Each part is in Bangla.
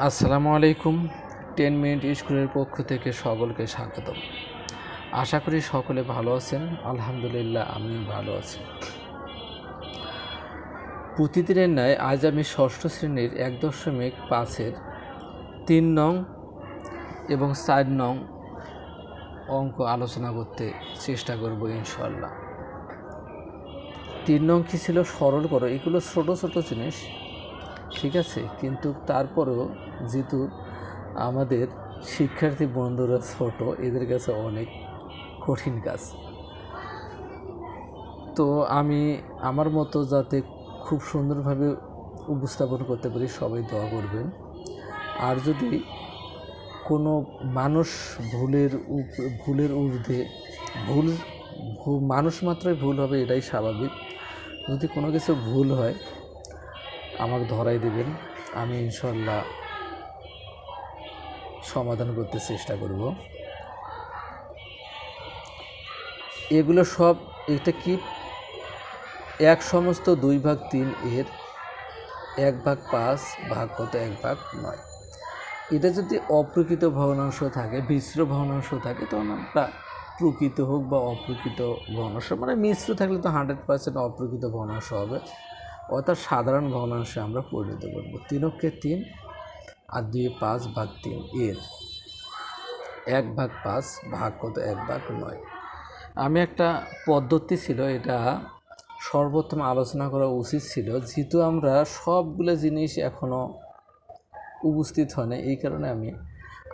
আসসালামু আলাইকুম, টেন মিনিট স্কুলের পক্ষ থেকে সকলকে স্বাগতম। আশা করি সকলে ভালো আছেন, আলহামদুলিল্লাহ আমিও ভালো আছি। প্রতিদিনের ন্যায় আজ আমি ষষ্ঠ শ্রেণির এক দশমিক পাঁচের তিন নং এবং চার নং অঙ্ক আলোচনা করতে চেষ্টা করব ইনশাল্লাহ তিন নং কী ছিল? সরল করো। এগুলো ছোট ছোট জিনিস। ঠিক আছে, কিন্তু তারপরেও যেহেতু আমাদের শিক্ষার্থী বন্ধুরা ছোট, এদের কাছে অনেক কঠিন কাজ। তো আমি আমার মতো যাতে খুব সুন্দরভাবে উপস্থাপন করতে পারি, সবাই দোয়া করবেন। আর যদি কোনো মানুষ ভুলের ভুলের ঊর্ধ্বে ভুল, মানুষ মাত্রই ভুল হবে, এটাই স্বাভাবিক। যদি কোনো কিছু ভুল হয় আমাকে ধরাই দেবেন, আমি ইনশাল্লাহ সমাধান করতে চেষ্টা করব। এগুলো সব, এটা কি? এক সমস্ত দুই ভাগ তিন এর এক ভাগ পাঁচ, ভাগ কত? এক ভাগ নয়। এটা যদি অপ্রকৃত ভগ্নাংশ থাকে, মিশ্র ভগ্নাংশ থাকে, তখন আমরা প্রকৃত হোক বা অপ্রকৃত ভগ্নাংশ মানে মিশ্র থাকলে তো হান্ড্রেড পার্সেন্ট অপ্রকৃত ভগ্নাংশ হবে। অর্থাৎ সাধারণ ভগ্নাংশে আমরা পরিণত করব। তিনকে তিন আর দুই পাঁচ ভাগ তিন এর। এক ভাগ পাঁচ ভাগ কত? এক ভাগ নয়। আমি একটা পদ্ধতি ছিল, এটা সর্বোত্তম আলোচনা করা উচিত ছিল, যেহেতু আমরা সবগুলো জিনিস এখনও উপস্থিত হয় না এই কারণে আমি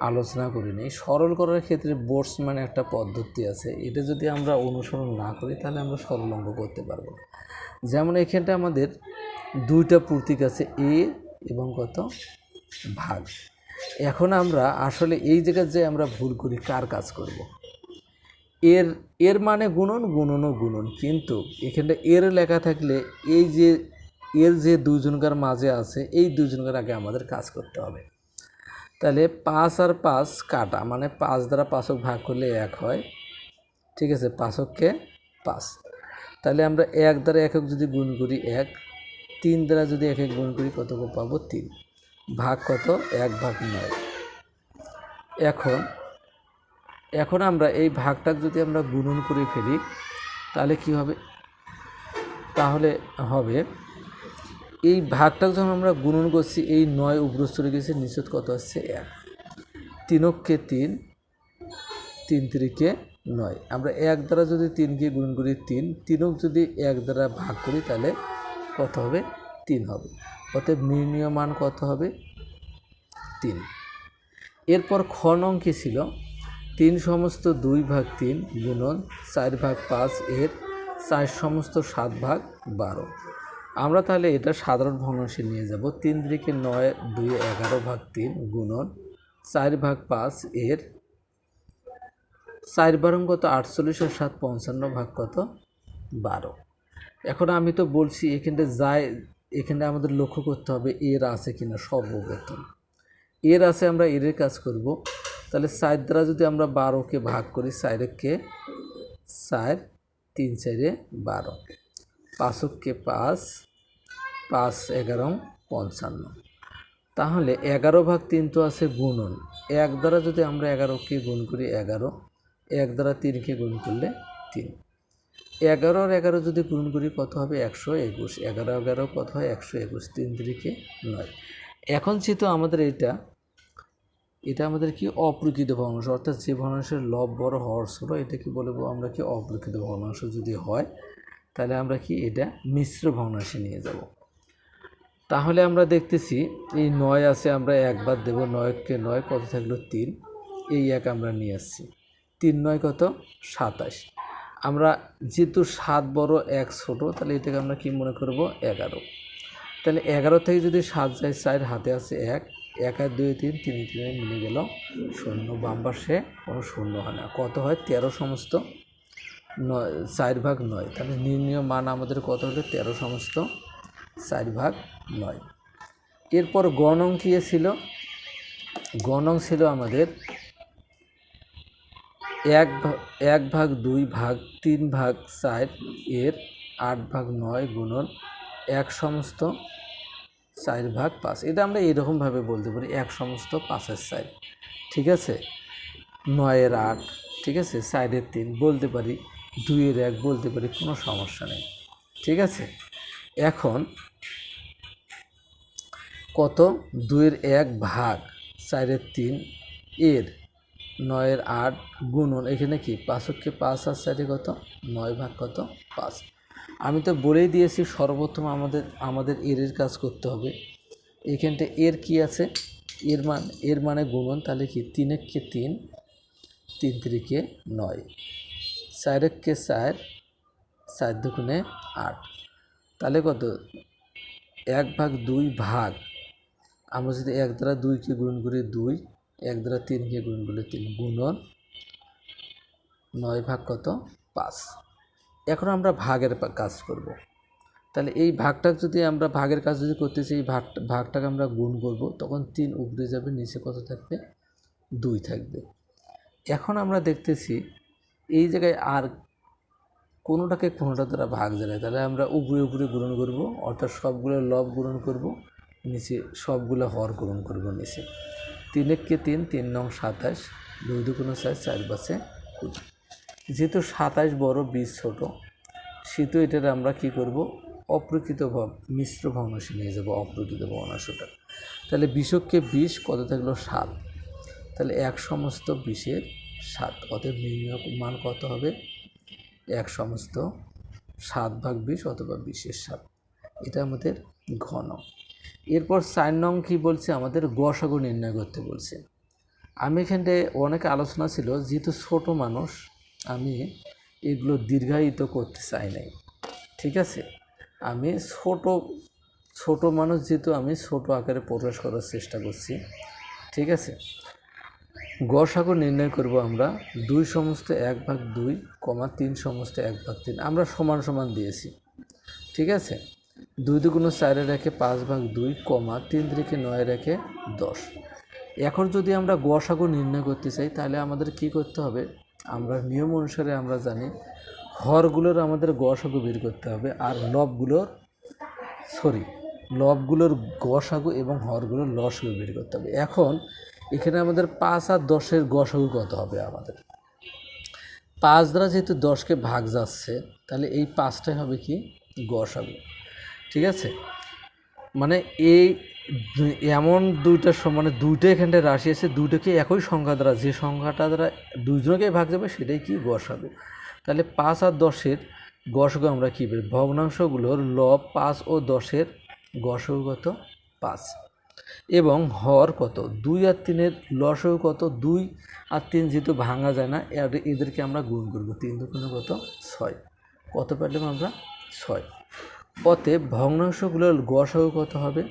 আলোচনা করিনি। সরল করার ক্ষেত্রে বোর্ডস মানে একটা পদ্ধতি আছে, এটা যদি আমরা অনুসরণ না করি তাহলে আমরা সরল অঙ্ক করতে পারব যেমন এখানটা আমাদের দুইটা প্রতীক আছে এ এবং কত? ভাগ। এখন আমরা আসলে এই জায়গায় যে আমরা ভুল করি, কার কাজ করব। এর এর মানে গুণন, গুণনও গুণন। কিন্তু এখানটা এর লেখা থাকলে এই যে, এর যে দুজনকার মাঝে আছে, এই দুজনকার আগে আমাদের কাজ করতে হবে। তাহলে পাঁচ আর পাঁচ কাটা মানে পাঁচ দ্বারা পাঁচক ভাগ করলে এক হয়। ঠিক আছে? পাঁচককে পাঁচ। তাহলে আমরা এক দ্বারা একক যদি গুণ করি এক, তিন দ্বারা যদি এক এক গুণ করি কত পাবো তিন? ভাগ কত? এক ভাগ নয়। এখন এখন আমরা এই ভাগটা যদি আমরা গুণন করে ফেলি, তাহলে কি হবে? তাহলে হবে, এই ভাগটা যখন আমরা গুণন করছি, এই নয় উগ্রস্তরে গেছে নিচত কত আসছে এক। তিনককে তিন তিন তিরিকে নয়। আমরা এক দ্বারা যদি তিনকে গুণ করি তিন, তিনক যদি এক দ্বারা ভাগ করি তাহলে কত হবে? তিন হবে। অতএব নির্ণীয় মান কত হবে? তিন। এরপর খ নং কি ছিল? তিন সমস্ত দুই ভাগ তিন গুণন চার ভাগ পাঁচ এর চার সমস্ত সাত ভাগ বারো। আমরা তাহলে এটা সাধারণ ভগ্নাংশে নিয়ে যাব। তিন দিকে নয়, দুই, এগারো ভাগ তিন গুণন চার ভাগ পাঁচ এর চার বারং কত? আটচল্লিশ আর সাত পঞ্চান্ন ভাগ কত? বারো। এখন আমি তো বলছি এখানটা যাই এখানে আমাদের লক্ষ্য করতে হবে এর আছে কিনা সর্বপ্রথম। এর আছে আমরা এর কাজ করব। তাহলে চার দ্বারা যদি আমরা বারোকে ভাগ করি চারকে চার, তিন চারে বারো। পাঁচককে পাঁচ পাঁচ এগারো, পঞ্চান্ন। তাহলে এগারো ভাগ তিন তো আছে গুণন। এক দ্বারা যদি আমরা এগারোকে গুণ করি, এগারো এক দ্বারা তিনকে গুণ করলে তিন। এগারো আর এগারো যদি গুণ করি, কত হবে? একশো একুশ। এগারো এগারো কত হয়? একশো একুশ। তিন তিরিকে নয়। এখন যেহেতু আমাদের এটা এটা আমাদের কি? অপ্রকৃত ভগ্নাংশ। অর্থাৎ যে ভগ্নাংশের লব বড় হওয়ার ছোটো এটাকে বলব আমরা কি অপ্রকৃত ভগ্নাংশ যদি হয়, তাহলে আমরা কি এটা মিশ্র ভগ্নাংশে নিয়ে যাব। তাহলে আমরা দেখতেছি, এই নয় আছে, আমরা একবার দেবো। নয়কে নয়, কত থাকল? তিন। এই এক আমরা নিয়ে আসছি। তিন নয় কত? সাতাশ। আমরা যেহেতু সাত বড় এক ছোট, তাহলে এটাকে আমরা কি মনে করব? এগারো। তাহলে এগারো থেকে যদি সাত যায়, চার হাতে আছে এক। এক আর দুই, তিন তিন, তিনে মিলে গেল শূন্য। বাম পাশে কোনো শূন্য হয় না। কত হয়? তেরো সমস্ত। নয়, চার ভাগ নয়। তাহলে নির্ণয় মান আমাদের কত হলো? তেরো সমস্ত, চার ভাগ নয়। এরপর গণং কী ছিল? গণং ছিল আমাদের এক এক ভাগ, দুই ভাগ, তিন ভাগ, চার এর আট ভাগ, নয় গুণন এক সমস্ত চার ভাগ পাঁচ। এটা আমরা এরকমভাবে বলতে পারি, এক সমস্ত পাঁচের চার। ঠিক আছে? নয়ের আট, ঠিক আছে? চারের তিন বলতে পারি, দুইয়ের এক বলতে পারি, কোনো সমস্যা নেই। ঠিক আছে? এখন কত? দুইয়ের এক ভাগ, চারের তিন এর নয়ের আট গুণন এখানে কি? পাঁচকে পাঁচ আর চারে কত? নয় ভাগ কত? পাঁচ। আমি তো বলেই দিয়েছি, সর্বপ্রথম আমাদের আমাদের এর কাজ করতে হবে। এখানটা এর কি আছে? এর মান, এর মানে গুণন, তাহলে কি? তিন তিন তিন তিরিকে নয়। চার চার চার দুগুণে আট। তাহলে কত? এক ভাগ দুই ভাগ। আমরা যদি এক দ্বারা দুইকে গুণ করি দুই এক দ্বারা তিনকে গুণ করলে তিন গুণন নয় ভাগ কত? পাঁচ। এখন আমরা ভাগের কাজ করব। তাহলে এই ভাগটা যদি আমরা ভাগের কাজ যদি করতে চাই ভাগ ভাগটাকে আমরা গুণ করব, তখন তিন উপরে যাবে, নিচে কত থাকবে? দুই থাকবে। এখন আমরা দেখতেছি এই জায়গায় আর কোনোটাকে কোনোটা দ্বারা ভাগ যায় তাহলে আমরা উপরে উপরে গ্রহণ করব, অর্থাৎ সবগুলো লব গ্রহণ করব, নিচে সবগুলো হর গ্রহণ করব নিচে। তিন এককে তিন তিন নং সাতাশ, দুই দুগুণ চার চার পাশে কুড়ি। যেহেতু সাতাশ বড় বিশ ছোট, সেহেতু এটার আমরা কি করব? অপ্রকৃত মিশ্র ভগ্নাংশে নিয়ে যাব, অপ্রকৃত ভগ্নাংশটা। তাহলে বিশককে বিশ, কত থাকল সাত? তাহলে এক সমস্ত বিশের সাত, অতএব নির্ণয় মান কত হবে? এক সমস্ত সাত ভাগ বিশ, অথবা বিশের সাত। এটা আমাদের ঘন এরপর চার নং কী বলছে? আমাদের গসাগু নির্ণয় করতে বলছে। আমি এখানটায় অনেক আলোচনা ছিল, যেহেতু ছোট মানুষ, আমি এগুলো দীর্ঘায়িত করতে চাই নাই। ঠিক আছে? আমি ছোট ছোট মানুষ যেহেতু আমি ছোট আকারে প্রকাশ করার চেষ্টা করছি। ঠিক আছে? গসাগু নির্ণয় করব আমরা দুই সমস্ত এক ভাগ দুই, কমা তিন সমস্ত এক ভাগ তিন। আমরা সমান সমান দিয়েছি। ঠিক আছে? দুই দুগুণ চারে রেখে পাঁচ ভাগ দুই কমা তিন রেখে নয় রেখে দশ। এখন যদি আমরা গসাগু নির্ণয় করতে চাই, তাহলে আমাদের কি করতে হবে? আমরা নিয়ম অনুসারে আমরা জানি, হরগুলোর আমাদের গসাগু বের করতে হবে আর লবগুলোর, সরি, লবগুলোর গসাগু এবং হরগুলোর লসাগু বের করতে হবে। এখন এখানে আমাদের পাঁচ আর দশের গসাগু কত হবে আমাদের? পাঁচ দ্বারা যেহেতু দশকে ভাগ যাচ্ছে, তাহলে এই পাঁচটাই হবে কি? গসাগু ঠিক আছে? মানে এই এমন দুইটা মানে দুইটা এখানটায় রাশি আছে, দুইটাকে একই সংখ্যা দ্বারা, যে সংখ্যাটা দ্বারা দুইজনকে ভাগ যাবে সেটাই কি গসাগু তাহলে পাঁচ আর দশের গসাগু আমরা কী বলি ভগ্নাংশগুলোর লব পাঁচ ও দশের গসাগু কত? পাঁচ। এবং হর কত? দুই আর তিনের লসও কত? দুই আর তিন যেহেতু ভাঙা যায় না এদেরকে আমরা গুণ করব। তিন দুগুণে কত? ছয়। কত পেলাম আমরা? ছয়। অতএব ভগ্নাংশগুলোর গসাগু কত হবে?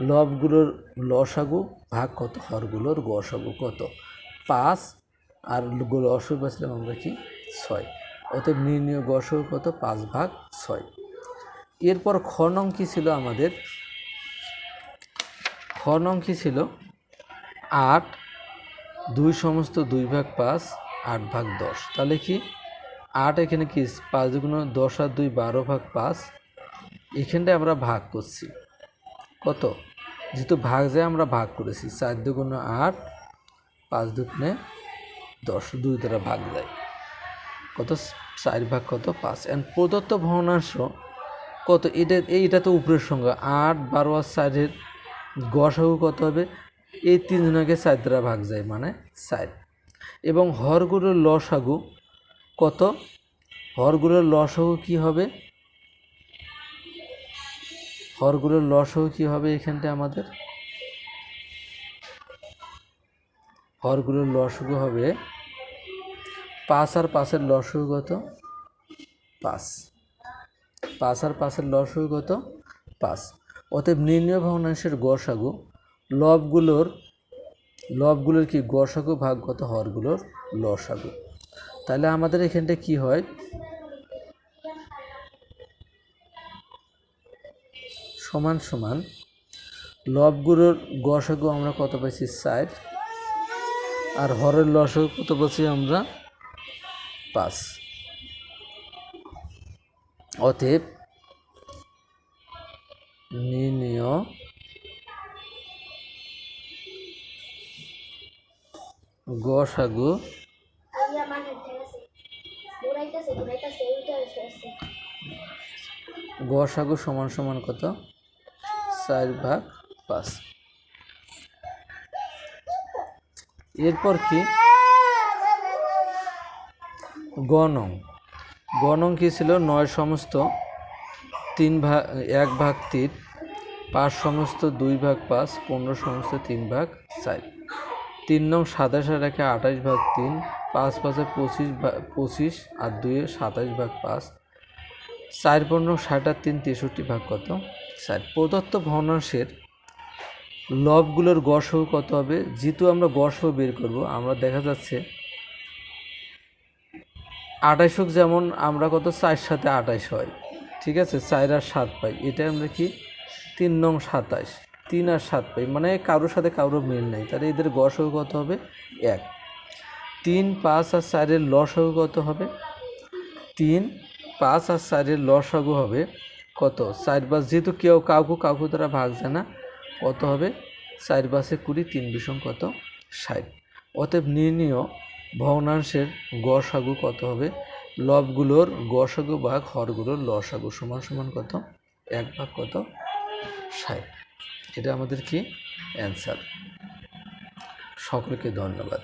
লবগুলোর লসাগু ভাগ কত? হরগুলোর গসাগু কত? পাঁচ আর লসগু পাচ্ছিলাম আমরা কি? ছয়। অতএব নির্ণয় গসাগু কত? পাঁচ ভাগ ছয়। এরপর খ নং কী ছিল আমাদের? খ নং কী ছিল? আট দুই সমস্ত দুই ভাগ পাঁচ, আট ভাগ দশ। তাহলে কি? আট এখানে কি? পাঁচ দুগুণ দশ আর দুই বারো ভাগ পাঁচ এখানটায় আমরা ভাগ করছি। কত? যেহেতু ভাগ যায় আমরা ভাগ করেছি। চার দুগুণ আট, পাঁচ দুগুণে দশ, দুই দ্বারা ভাগ যায় কত? চার ভাগ কত? পাঁচ। অ্যান্ড প্রদত্ত ভগ্নাংশ কত? এটা, এইটা তো উপরের সংখ্যা। আট, বারো আর চারের গসাগু কত হবে? এই তিনজনকে চার দ্বারা ভাগ যায় মানে চার। এবং হরগুলোর লসাগু কত? হরগুলোর লসাগু কি হবে? হরগুলোর লসাগু কি হবে এখানটা আমাদের? হরগুলোর লসাগু হবে? পাঁচ আর পাঁচের লসাগু কত? পাঁচ। পাঁচ আর পাঁচের লসাগু কত? পাঁচ। অতএব নির্ণয় ভগ্নাংশের গসাগু। লবগুলোর লবগুলোর কি গসাগু ভাগ কত? হরগুলোর লসাগু। তাহলে আমাদের এখানটা কি হয়? সমান সমান লবগুলোর গসাগু আমরা কত পাইছি? সাইড আর হরের লসাগু কত পাচ্ছি আমরা? পাঁচ। অতএব নির্ণয় গসাগু গসাগু সমান সমান কত? চার ভাগ পাঁচ। এরপর কি? গণং। গণং কি ছিল? নয় সমস্ত, তিন ভাগ এক ভাগ তিন, পাঁচ সমস্ত, দুই ভাগ পাঁচ, পনেরো সমস্ত, তিন ভাগ চার। তিন নং সাতাশে রেখে আঠাশ ভাগ তিন, পাঁচ পাঁচে পঁচিশ পঁচিশ, আর দুইয়ে সাতাশ ভাগ পাঁচ। চার পনেরো, ষাট আর তিন তেষট্টি ভাগ কত? চার প্রদত্ত ভগ্নাংশের লবগুলোর গড়সহ কত হবে? যেহেতু আমরা গড়সহ বের করব, আমরা দেখা যাচ্ছে আঠাশ হোক যেমন আমরা কত? চার সাথে আঠাশ হয়। ঠিক আছে? চার আর সাত পাই। এটা আমরা কি? তিন নং সাতাশ। তিন আর সাত পাই। মানে কারোর সাথে কারোর মিল নেই। তাহলে এদের গড়সহ কত হবে? এক। তিন, পাঁচ আর চারের লসহ কত হবে? তিন, পাঁচ আর চারের লসাগু হবে কত? চার বাস যেহেতু কেউ কাউকে কাউকে তারা ভাগ যায় না, কত হবে? চার বাসে কুড়ি, তিন বিষম কত? ষাট। অতএব নির্ণীয়, ভগ্নাংশের গসাগু কত হবে? লবগুলোর গসাগু ভাগ হরগুলোর লসাগু সমান সমান কত? এক ভাগ কত? ষাট। এটা আমাদের কি? অ্যান্সার। সকলকে ধন্যবাদ।